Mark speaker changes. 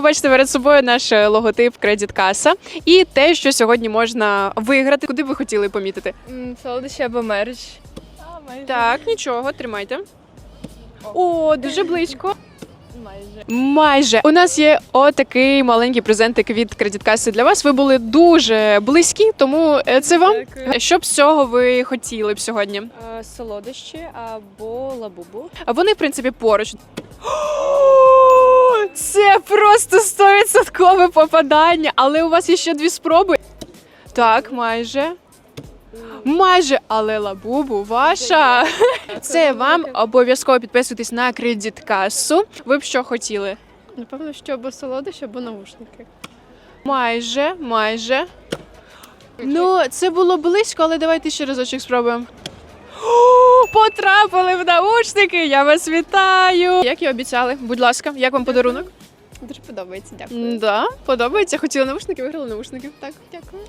Speaker 1: Бачите перед собою наш е, логотип Credit Каса і те, що сьогодні можна виграти. Куди б ви хотіли помітити?
Speaker 2: Солодощі або мерч.
Speaker 1: Так, нічого, тримайте. О, дуже близько.
Speaker 2: Майже.
Speaker 1: Майже у нас є отакий маленький презентик від кредиткаси для вас. Ви були дуже близькі, тому е, це вам.
Speaker 2: Дякую.
Speaker 1: Що б з цього ви хотіли б сьогодні?
Speaker 2: Е, Солодощі або лабубу.
Speaker 1: А вони, в принципі, поруч. Просто стовідсоткове попадання, але у вас є ще дві спроби. Так, майже. Майже, але лабубу ваша. Це вам обов'язково підписуйтесь на кредиткасу. Ви б що хотіли?
Speaker 2: Напевно, що або солодощі, або наушники.
Speaker 1: Майже, майже. Ну, це було близько, але давайте ще разочок спробуємо. О, Потрапили в наушники! Я вас вітаю! Як і обіцяли, будь ласка, як вам подарунок?
Speaker 2: Дуже подобається, дякую.
Speaker 1: Да, подобається. Хотіла наушники, виграли наушники.
Speaker 2: Так, дякую.